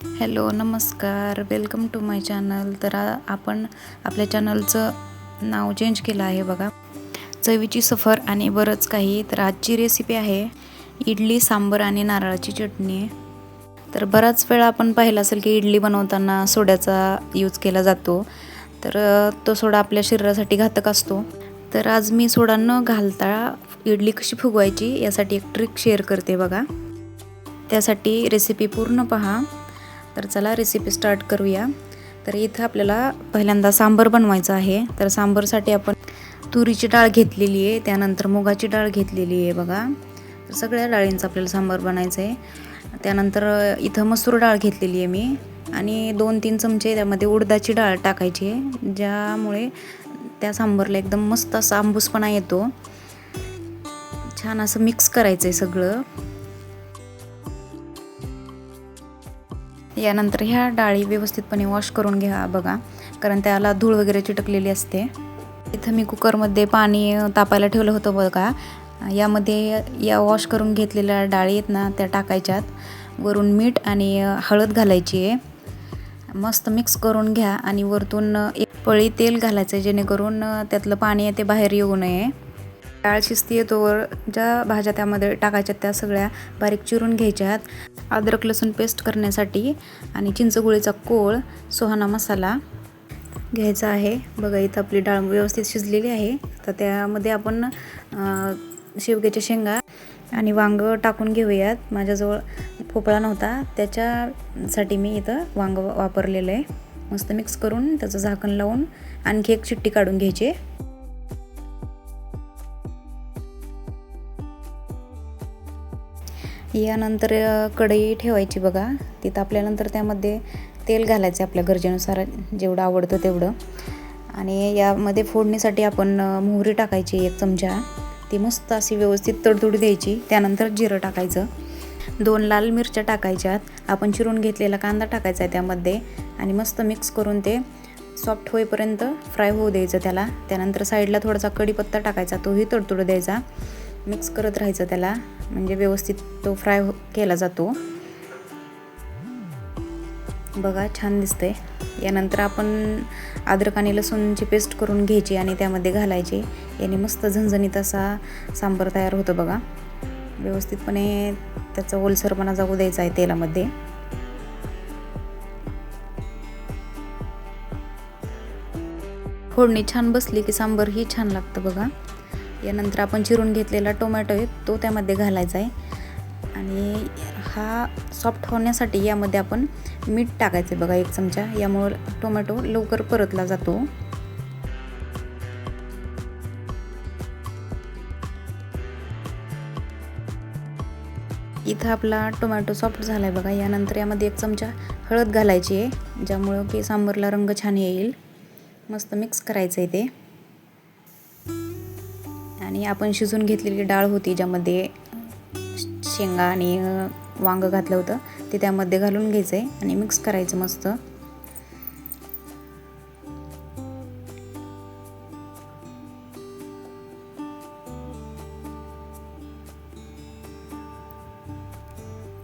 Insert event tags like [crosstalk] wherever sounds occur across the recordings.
Hello नमस्कार. Welcome to my channel तर आपण आपल्या चॅनलचं नाव चेंज केलं आहे बघा. चवीची सफर आणि बरंच काही. तर आजची रेसिपी आहे इडली सांबर आणि नारळाची चटणी. तर बराच वेळा आपण पाहिलं असेल की इडली बनवताना सोड्याचा यूज केला जातो. तर तो सोडा आपल्या शरीरासाठी घातक असतो. तर आज मी सोडा न घालता इडली कशी फुगवायची यासाठी एक ट्रिक शेअर करते बघा. त्यासाठी रेसिपी पूर्ण पहा. तर चला रेसिपी स्टार्ट करूया. तर इथं आपल्याला पहिल्यांदा सांबर बनवायचं आहे. तर सांबरसाठी आपण तुरीची डाळ घेतलेली आहे. त्यानंतर मुगाची डाळ घेतलेली आहे बघा. तर सगळ्या डाळींचं आपल्याला सांबार बनायचं आहे त्यानंतर इथं मसूर डाळ घेतलेली आहे मी. आणि दोन तीन चमचे त्यामध्ये उडदाची डाळ टाकायची आहे ज्यामुळे त्या सांबरला एकदम मस्त असा आंबूसपणा येतो. छान असं मिक्स करायचं आहे सगळं. यानंतर ह्या डाळी व्यवस्थितपणे वॉश करून घ्या बघा. कारण त्याला धूळ वगैरे चिटकलेली असते. इथं मी कुकरमध्ये पाणी तापायला ठेवलं होतं बघा. यामध्ये या वॉश करून घेतलेल्या डाळी आहेत ना त्या टाकायच्यात. वरून मीठ आणि हळद घालायची आहे. मस्त मिक्स करून घ्या आणि वरतून एक पळी तेल घालायचं आहे जेणेकरून त्यातलं पाणी आहे ते बाहेर येऊ नये. डाळ शिस्ती येतोवर ज्या भाज्या त्यामध्ये टाकायच्या त्या सगळ्या बारीक चिरून घ्यायच्यात. अद्रक लसूण पेस्ट करण्यासाठी आणि चिंचगुळीचा कोळ सुहाना मसाला घ्यायचा आहे. बघा इथं आपली डाळ व्यवस्थित शिजलेली आहे. तर त्यामध्ये आपण शेवग्याच्या शेंगा आणि वांग टाकून घेऊयात. माझ्याजवळ भोपळा नव्हता. त्याच्यासाठी मी इथं वांग वापरलेलं आहे. मस्त मिक्स करून त्याचं झाकण लावून आणखी एक चिट्टी काढून घ्यायची यानंतर कढई ठेवायची बघा. तिथं तापल्यानंतर त्यामध्ये तेल घालायचं आपल्या गरजेनुसार जेवढं आवडतं तेवढं. आणि यामध्ये फोडणीसाठी आपण मोहरी टाकायची एक चमचा. ती मस्त अशी व्यवस्थित तडतोडी द्यायची. त्यानंतर जिरं टाकायचं. दोन लाल मिरच्या टाकायच्यात. आपण चिरून घेतलेला कांदा टाकायचा आहे त्यामध्ये. आणि मस्त मिक्स करून ते सॉफ्ट होईपर्यंत फ्राय होऊ द्यायचं त्याला. त्यानंतर साईडला थोडासा कढीपत्ता टाकायचा. तोही तडतोड द्यायचा. मिक्स करत राहायचं त्याला. म्हणजे व्यवस्थित तो फ्राय हो- केला जातो. बघा छान दिसतंय. यानंतर आपण अद्रक आणि लसूणची पेस्ट करून घ्यायची आणि त्यामध्ये घालायची. याने मस्त झणझणीत असा सांबर तयार होतो बघा. व्यवस्थितपणे त्याचा ओलसरपणा जाऊ द्यायचा आहे तेलामध्ये. फोडणी छान बसली की सांबर ही छान लागतं बघा. यानंतर आपण चिरून घेतलेला टोमॅटो आहे तो त्यामध्ये घालायचा आहे. आणि हा सॉफ्ट होण्यासाठी यामध्ये आपण मीठ टाकायचं आहे बघा एक चमचा. यामुळं टोमॅटो लवकर परतला जातो. इथं आपला टोमॅटो सॉफ्ट झाला आहे बघा. यानंतर यामध्ये एक चमचा हळद घालायची आहे ज्यामुळं की सांबरला रंग छान येईल. मस्त मिक्स करायचं आहे ते. आणि आपण शिजून घेतलेली डाळ होती ज्यामध्ये शेंगा आणि वांगं घातलं होतं ते त्यामध्ये घालून घ्यायचं आहे आणि मिक्स करायचं मस्त.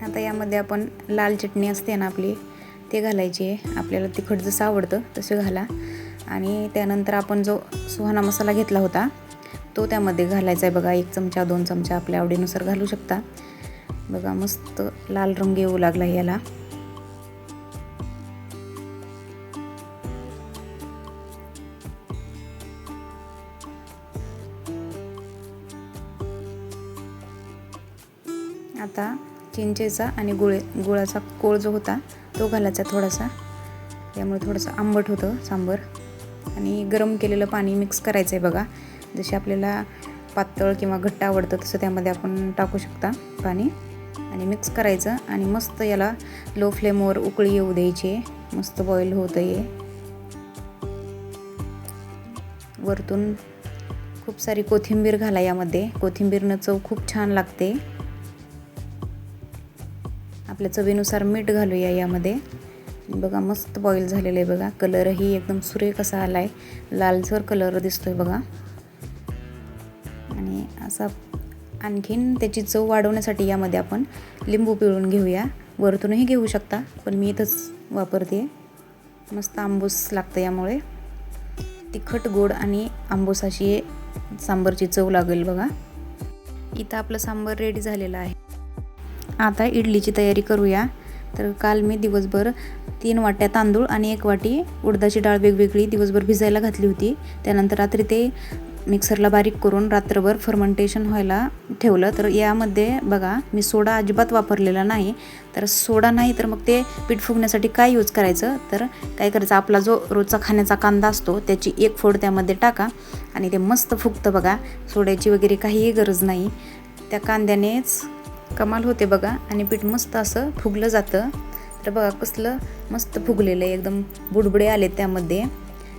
आता यामध्ये आपण लाल चटणी असते ना आपली ते घालायची आहे. आपल्याला तिखट जसं आवडतं तसं घाला. आणि त्यानंतर आपण जो सुहाना मसाला घेतला होता तो त्यामध्ये घालायचा आहे बघा एक चमचा दोन चमचा आपल्या आवडीनुसार घालू शकता. बघा मस्त लाल रंग येऊ लागला याला. आता चिंचेचा आणि गुळे गुळाचा कोळ जो होता तो घालायचा थोडासा. त्यामुळे थोडंसं आंबट होतं सांबर. आणि गरम केलेलं पाणी मिक्स करायचं आहे बघा. जसे आपल्याला पातळ किंवा घट्ट आवडतं तसं त्यामध्ये आपण टाकू शकता पाणी. आणि मिक्स करायचं आणि मस्त याला लो फ्लेमवर उकळी येऊ द्यायची. मस्त बॉईल होतं आहे वरतून खूप सारी कोथिंबीर घाला यामध्ये. कोथिंबीरनं चव खूप छान लागते. आपल्या चवीनुसार मीठ घालूया यामध्ये. बघा मस्त बॉईल झालेलं आहे बघा. कलरही एकदम सुरेख असा आला आहे लालसर कलर दिसतोय बघा. असा आणखीन त्याची चव वाढवण्यासाठी यामध्ये आपण लिंबू पिळून घेऊया. वरतूनही घेऊ शकता पण मी इथंच वापरते. मस्त आंबूस लागतं यामुळे. तिखट गोड आणि आंबूस अशी सांबरची चव लागेल बघा. इथं आपलं सांबर रेडी झालेलं आहे. आता इडलीची तयारी करूया. तर काल मी दिवसभर तीन वाट्या तांदूळ आणि एक वाटी उडदाची डाळ वेगवेगळी दिवसभर भिजायला घातली होती. त्यानंतर रात्री ते मिक्सरला बारीक करून रात्रभर फर्मंटेशन व्हायला ठेवलं. तर यामध्ये बघा मी सोडा अजिबात वापरलेला नाही. तर सोडा नाही तर मग ते पीठ फुगण्यासाठी काय यूज करायचं? तर काय करायचं? आपला जो रोजचा खाण्याचा कांदा असतो त्याची एक फोड त्यामध्ये टाका आणि ते मस्त फुगतं बघा. सोड्याची वगैरे काहीही गरज नाही. त्या कांद्यानेच कमाल होते बघा आणि पीठ मस्त असं फुगलं जातं. तर बघा कसलं मस्त फुगलेलं आहे. एकदम बुडबुडे आले त्यामध्ये.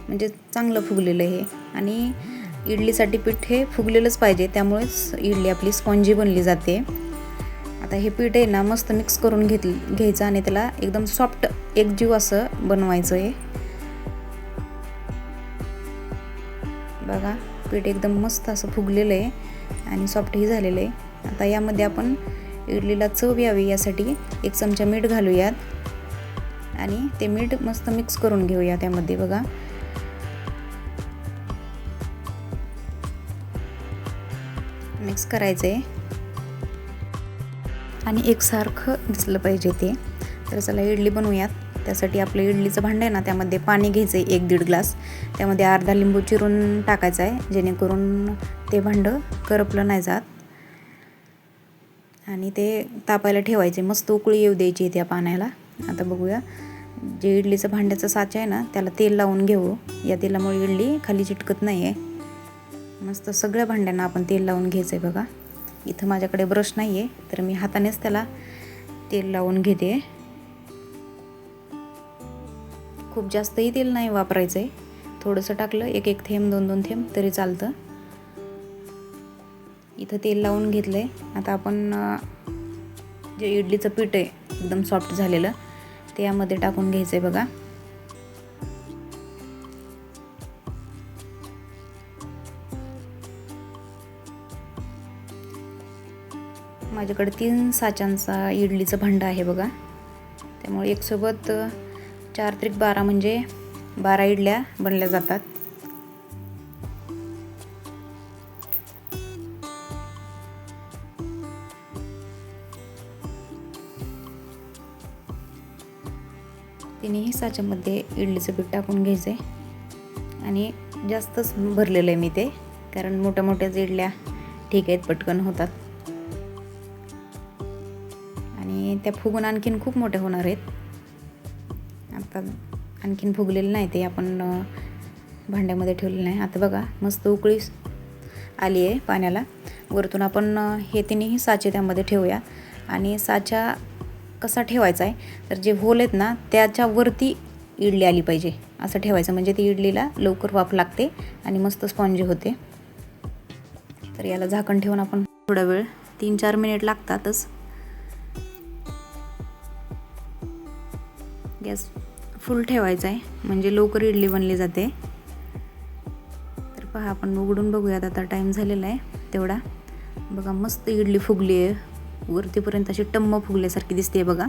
म्हणजे चांगलं फुगलेलं आहे. आणि इडलीसाठी पीठ हे फुगलेलंच पाहिजे त्यामुळेच इडली आपली स्पॉन्जी बनली जाते. आता हे पीठ आहे ना मस्त मिक्स करून घेतली घ्यायचं आणि त्याला एकदम सॉफ्ट एकजीव असं बनवायचं आहे बघा पीठ एकदम मस्त असं फुगलेलं आहे आणि सॉफ्टही झालेलं आहे आता यामध्ये आपण इडलीला चव यावी यासाठी एक चमचा मीठ घालूयात. आणि ते मीठ मस्त मिक्स करून घेऊया त्यामध्ये बघा. मिक्स करायचं आहे आणि एकसारखं दिसलं पाहिजे ते. तर चला इडली बनवूयात. त्यासाठी आपलं इडलीचं भांडं आहे ना त्यामध्ये पाणी घ्यायचं आहे एक दीड ग्लास. त्यामध्ये अर्धा लिंबू चिरून टाकायचा आहे जेणेकरून ते भांडं करपलं नाही जात. आणि ते तापायला ठेवायचे मस्त उकळी येऊ द्यायची त्या पाण्याला. आता बघूया. जे इडलीचं भांड्याचं साचा आहे ना त्याला तेल लावून घेऊ. या तेलामुळे इडली खाली चिटकत नाही आहे मस्त सगळ्या भांड्यांना आपण तेल लावून घ्यायचं आहे बघा. इथं माझ्याकडे ब्रश नाही आहे तर मी हातानेच त्याला तेल लावून घेते. खूप जास्तही तेल नाही वापरायचं आहे थोडंसं टाकलं एक एक थेंब दोन दोन थेंब तरी चालतं. इथं तेल लावून घेतलं आहे आता आपण जे इडलीचं पीठ आहे एकदम सॉफ्ट झालेलं ते यामध्ये टाकून घ्यायचं आहे बघा. माझ्याकडे तीन साचांचा इडलीचं भांडं आहे बघा. त्यामुळे एकसोबत चार त्रिक बारा म्हणजे बारा इडल्या बनल्या जातात. तिन्ही साच्यामध्ये इडलीचं पीठ टाकून घ्यायचं आहे आणि जास्तच भरलेलं आहे मी ते कारण मोठ्या मोठ्याच इडल्या ठीक आहेत पटकन होतात. आणि त्या फुगून आणखीन खूप मोठे होणार आहेत. आता आणखीन फुगलेलं नाही ते आपण भांड्यामध्ये ठेवलेलं नाही. आता बघा मस्त उकळी आली आहे पाण्याला. वरतून आपण हे तिन्ही साचे त्यामध्ये ठेवूया. आणि साचा कसा ठेवायचा आहे? तर जे होल आहेत ना त्याच्यावरती इडली आली पाहिजे. असं ठेवायचं म्हणजे ती इडलीला लवकर वाफ लागते आणि मस्त स्पॉन्जी होते. तर याला झाकण ठेवून आपण थोडा वेळ तीन चार मिनिट लागतातच. गॅस फुल ठेवायचा आहे. म्हणजे लवकर इडली बनली जाते. तर पहा आपण उघडून बघूयात. आता टाईम झालेला आहे तेवढा. बघा मस्त इडली फुगली आहे. वरतीपर्यंत अशी टम्म फुगल्यासारखी दिसते बघा.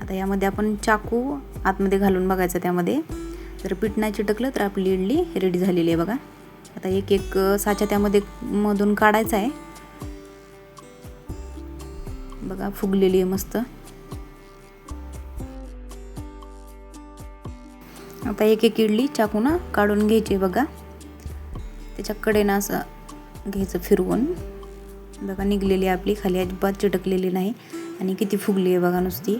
आता यामध्ये आपण चाकू आतमध्ये घालून बघायचं त्यामध्ये. जर पीठ नाही चिटकलं तर आपली इडली रेडी झालेली आहे बघा. आता एक एक साचा त्यामध्ये मधून काढायचा आहे. बघा फुगलेली आहे मस्त. आता एक एक इडली चाकून काढून घ्यायची बघा. त्याच्याकडे ना असं घ्यायचं फिरवून. बघा निघलेली आपली खाली अजिबात चिटकलेली नाही. आणि किती फुगली आहे बघा नुसती.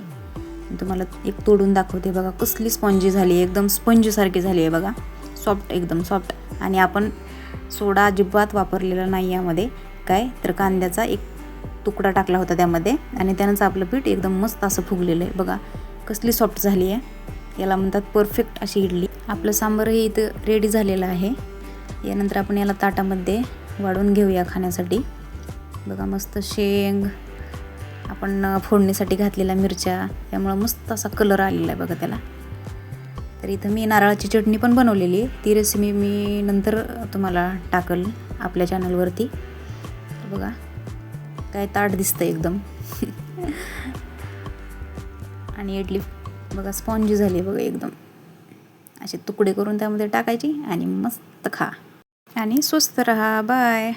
तुम्हाला एक तोडून दाखवते बघा कसली स्पंजी झाली आहे. एकदम स्पंजसारखी झाली आहे बघा. सॉफ्ट एकदम सॉफ्ट. आणि आपण सोडा अजिबात वापरलेला नाही यामध्ये. काय? तर कांद्याचा एक तुकडा टाकला होता त्यामध्ये. आणि त्यानंच आपलं पीठ एकदम मस्त असं फुगलेलं आहे बघा. कसली सॉफ्ट झाली आहे. याला म्हणतात परफेक्ट अशी इडली. आपलं सांबारही इथं रेडी झालेलं आहे. यानंतर आपण याला ताटामध्ये वाढून घेऊया खाण्यासाठी. बघा मस्त शेंग आपण फोडणीसाठी घातलेल्या मिरच्या त्यामुळं मस्त असा कलर आलेला आहे बघा त्याला. तर इथं मी नारळाची चटणी पण बनवलेली आहे. ती रेसिपी मी नंतर तुम्हाला टाकल आपल्या चॅनलवरती बघा काय ताट दिसतं एकदम. [laughs] आणि इडली बघा स्पॉन्जी झाली बघा एकदम. असे तुकडे करून त्यामध्ये टाकायची आणि मस्त खा. आणि स्वस्त रहा. बाय.